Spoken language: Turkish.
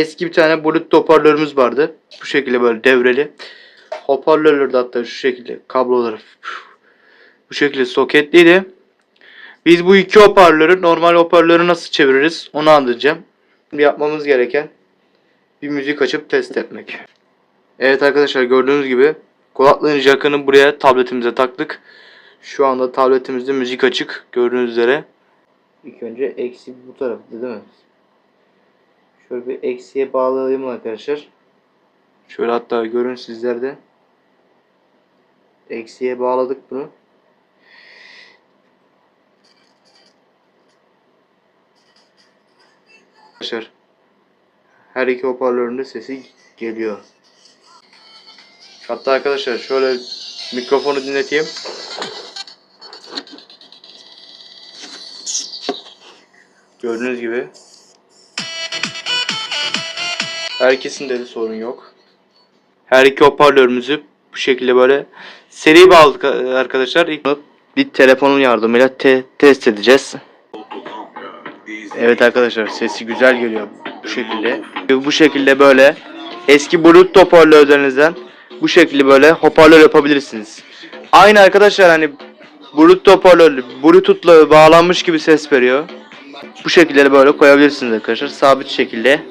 Eski bir tane Bluetooth hoparlörümüz vardı. Bu şekilde böyle devreli. Hoparlörler de hatta şu şekilde kabloları bu şekilde soketliydi. Biz bu iki hoparlörü normal hoparlörü nasıl çeviririz onu anlatacağım. Yapmamız gereken bir müzik açıp test etmek. Evet arkadaşlar gördüğünüz gibi kulaklığın jackını buraya tabletimize taktık. Şu anda tabletimizde müzik açık gördüğünüz üzere. İlk önce eksi bu tarafta değil mi? Şöyle bir eksiye bağlayalım arkadaşlar. Şöyle hatta görün sizler de. Eksiye bağladık bunu. Arkadaşlar her iki hoparlörün de sesi geliyor. Hatta arkadaşlar şöyle mikrofonu dinleteyim. Gördüğünüz gibi. Herkesinde de sorun yok. Her iki hoparlörümüzü bu şekilde böyle seri bağladık arkadaşlar. İlk bir telefonun yardımıyla te- test edeceğiz. Evet arkadaşlar sesi güzel geliyor bu şekilde. Bu şekilde böyle eski Bluetooth hoparlörlerinizden bu şekilde böyle hoparlör yapabilirsiniz. Aynı arkadaşlar hani Bluetooth hoparlör Bluetooth'la bağlanmış gibi ses veriyor. Bu şekilde de böyle koyabilirsiniz arkadaşlar sabit şekilde.